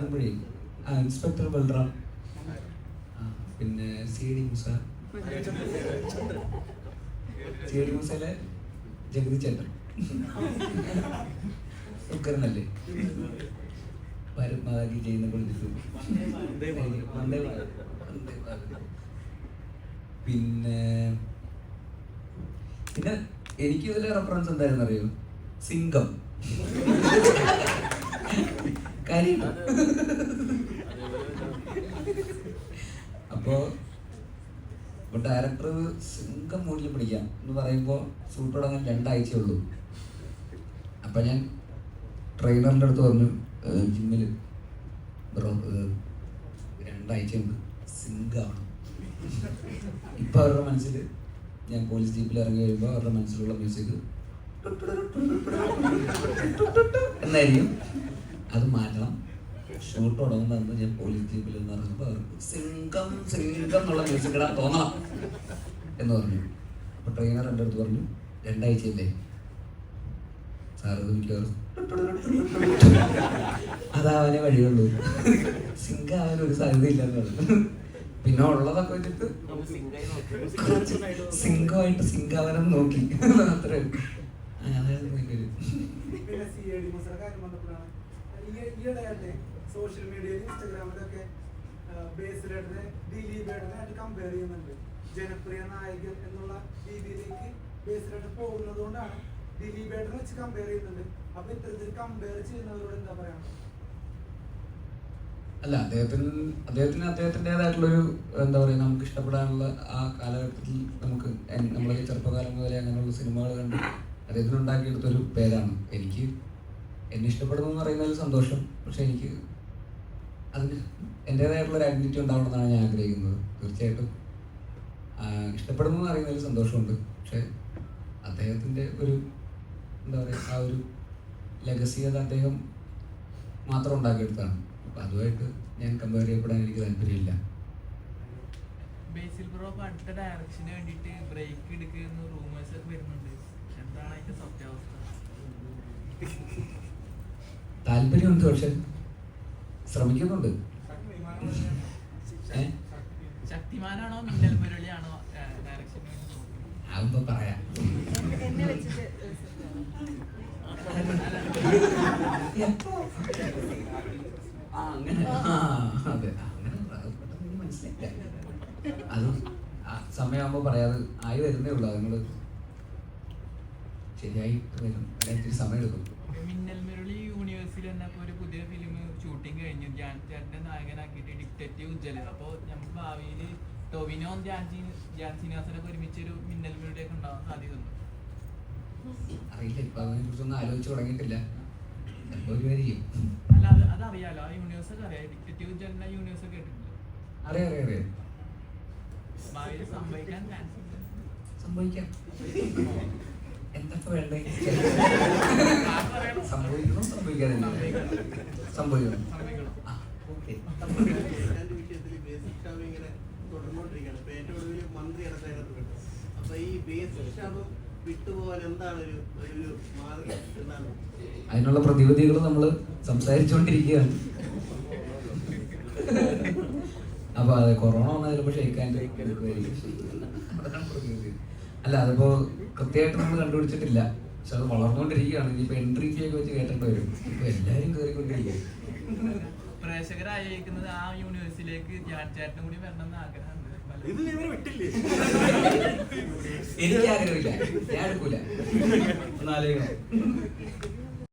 ആകുമ്പോഴേ ഇൻസ്പെക്ടർ ബൽറാം. പിന്നെ C D Moosa. C D മുസയിലെ Jagathy Chandran ഉക്കരനല്ലേ പരമാവധി ചെയ്യുന്ന ഭാരത്. പിന്നെ പിന്നെ എനിക്ക് ഇതിലെ റെഫറൻസ് എന്തായിരുന്നു അറിയോ സിംഗം. കാര്യം അപ്പോ ഡയറക്ടർ സിംഗം മൂടിൽ പിടിക്കാം. എന്ന് പറയുമ്പോൾ ഷൂട്ട് തുടങ്ങാൻ രണ്ടാഴ്ചയേ ഉള്ളൂ. അപ്പൊ ഞാൻ ട്രെയിനറിന്റെ അടുത്ത് പറഞ്ഞു ജിമ്മിൽ രണ്ടാഴ്ച സിംഗാണ് ഇപ്പൊ അവരുടെ മനസ്സിൽ ഞാൻ പോലീസ് ജീപ്പിൽ ഇറങ്ങി കഴിയുമ്പോൾ അവരുടെ മനസ്സിലുള്ള മ്യൂസിക് എന്നായിരിക്കും. അത് മാറ്റണം. ഷൂട്ട് തുടങ്ങുന്ന ഞാൻ പോലീസ് ജീപ്പിൽ നിന്ന് ഇറങ്ങുമ്പോൾ അവർക്ക് സിംഗം സിംഗം എന്നുള്ള മ്യൂസിക് ഇടാൻ തോന്നണം എന്ന് പറഞ്ഞു. അപ്പോൾ ട്രെയിനർ എന്റെ അടുത്ത് പറഞ്ഞു രണ്ടാഴ്ചയല്ലേ? സാറ് മിക്കവാറും അതാവാനേ വഴിയുള്ളൂ. സിംഗ ആവാൻ ഒരു സാധ്യതയില്ലെന്ന് പറഞ്ഞു. പിന്നെ ഉള്ളതൊക്കെ വെച്ചിട്ട് കുറച്ച് സിംഗമായിട്ട് സിംഗാവനം നോക്കി. മാത്രമേ ഉള്ളൂ. ആ, അതായിരുന്നു എന്റെ ഒരു പിന്നെ സി ഐ ഡി മുസയുടെ കാര്യം വന്നപ്പോഴാണ് ഈ- ഈയിടെയായിട്ട് സോഷ്യൽ മീഡിയയിൽ ഇൻസ്റ്റാഗ്രാമിലൊക്കെ ബേസിലായിട്ട് ദിലീപേടനായിട്ട് കമ്പയർ ചെയ്യുന്നുണ്ട്. ജനപ്രിയ നായകൻ എന്നുള്ള രീതിയിലേക്ക് ബേസിലായിട്ട് പോകുന്നത് കൊണ്ടാണ് ദിലീപേട്ടനെ വെച്ച് കമ്പയർ ചെയ്യുന്നുണ്ട്. അപ്പൊ ഇത്തരത്തിൽ കമ്പയർ ചെയ്യുന്നവരോട് എന്താ പറയാ? അല്ല അദ്ദേഹത്തിന് അദ്ദേഹത്തിന് അദ്ദേഹത്തിന്റെതായിട്ടുള്ളൊരു എന്താ പറയുക നമുക്ക് ഇഷ്ടപ്പെടാനുള്ള ആ കാലഘട്ടത്തിൽ നമുക്ക് നമ്മളെ ചെറുപ്പകാലം മുതലേ അങ്ങനെയുള്ള സിനിമകൾ കണ്ട് അദ്ദേഹത്തിന് ഉണ്ടാക്കിയെടുത്തൊരു പേരാണ്. എനിക്ക് എന്നെ ഇഷ്ടപ്പെടുന്നു എന്ന് പറയുന്നതിൽ സന്തോഷം. പക്ഷെ എനിക്ക് അതിന് എന്റെതായിട്ടുള്ള ഒരു ഐഡന്റിറ്റി ഉണ്ടാവണമെന്നാണ് ഞാൻ ആഗ്രഹിക്കുന്നത്. തീർച്ചയായിട്ടും ഇഷ്ടപ്പെടുന്നു എന്ന് അറിയുന്നതിൽ സന്തോഷമുണ്ട്. പക്ഷെ അദ്ദേഹത്തിന്റെ ഒരു എന്താ പറയുക ആ ഒരു ലെഗസി അത് അദ്ദേഹം മാത്രം ഉണ്ടാക്കിയെടുത്താണ് അപ്പം അതുമായിട്ട് ഞാൻ കമ്പയർ ചെയ്യപ്പെടാൻ എനിക്ക് താല്പര്യമില്ല. ബേസിൽ ബ്രോ അടുത്ത ഡയറക്ഷന് വേണ്ടിയിട്ട് ബ്രേക്ക് താല്പര്യമുണ്ട് പക്ഷെ ശ്രമിക്കുന്നുണ്ട്. അതൊന്നും പറയാം. എന്നെ വെച്ചിട്ട് ആ, അങ്ങനെ. അതെ. അങ്ങനെ അത് പെട്ടെന്ന് എനിക്ക് മനസ്സിലായില്ല. അത് ആ സമയമാകുമ്പോ പറയാതെ ആയി വരുന്നേ ഉള്ളൂ. അതുങ്ങൾ ശരിയായി വരും. അതിന് സമയം എടുക്കും മിന്നൽ മുരളി യൂണിവേഴ്സിൽ തന്നെ ഒരു പുതിയ ഫിലിം ഷൂട്ടിംഗ് കഴിഞ്ഞു. ധ്യാൻ ചേട്ടന്റെ നായകനാക്കിയിട്ട് ഡിക്റ്റേറ്റീവ് ഉജ്ജൽ അപ്പൊ നമുക്ക് ഭാവിയിൽ ടൊവിനോ ശ്രീ- ധ്യാൻ ശ്രീനിവാസനൊക്കെ ഒരുമിച്ച് ഒരു മിന്നൽ വീഡിയോ ഒക്കെ ഉണ്ടാവാൻ സാധ്യതയുണ്ട്? അറിയില്ല. ഇപ്പൊ അതിനെ കുറിച്ചൊന്നും ആലോചിച്ച് തുടങ്ങിയിട്ടില്ല. അല്ല അത് അതറിയാലോ. ആ യൂണിവേഴ്സ് ഒക്കെ അറിയാം. ഡിക്റ്റേറ്റീവ് ഉജ്ജലിന്റെ യൂണിവേഴ്സ് ഒക്കെ കേട്ടിട്ടില്ല അറിയാം അറിയാം അറിയാം. ഭാവിയിൽ സംഭവിക്കാൻ ചാൻസ് സംഭവിക്കാം. സംഭവിക്കണോ സംഭവിക്കാതില്ല സംഭവിക്കണം ഓക്കെ. അതിനുള്ള പ്രതിവിധികൾ നമ്മൾ സംസാരിച്ചുകൊണ്ടിരിക്കുകയാണ്. അപ്പൊ അതെ കൊറോണ വന്നാൽ ചിലപ്പോൾ ഷെയ്ക്കാൻ അല്ല അതിപ്പോ കൃത്യമായിട്ട് നമ്മൾ കണ്ടുപിടിച്ചിട്ടില്ല. പക്ഷെ അത് വളർന്നുകൊണ്ടിരിക്കുകയാണ്. ഇനിയിപ്പോ എൻട്രി ഫീ ഒക്കെ വെച്ച് കേട്ടേണ്ടി വരും. ഇപ്പൊ എല്ലാരും കയറിക്കൊണ്ടിരിക്കുക പ്രേക്ഷകരായിരിക്കുന്നത് ആ യൂണിവേഴ്സിലേക്ക് ചേട്ടനും കൂടി വരണം എന്ന് ആഗ്രഹമുണ്ട്. ഇത് ഇവരെ വിട്ടില്ലേ? എനിക്ക് ആഗ്രഹമില്ല ഞാൻ എടുക്കൂല. ഒന്ന് ആലോചിക്കണം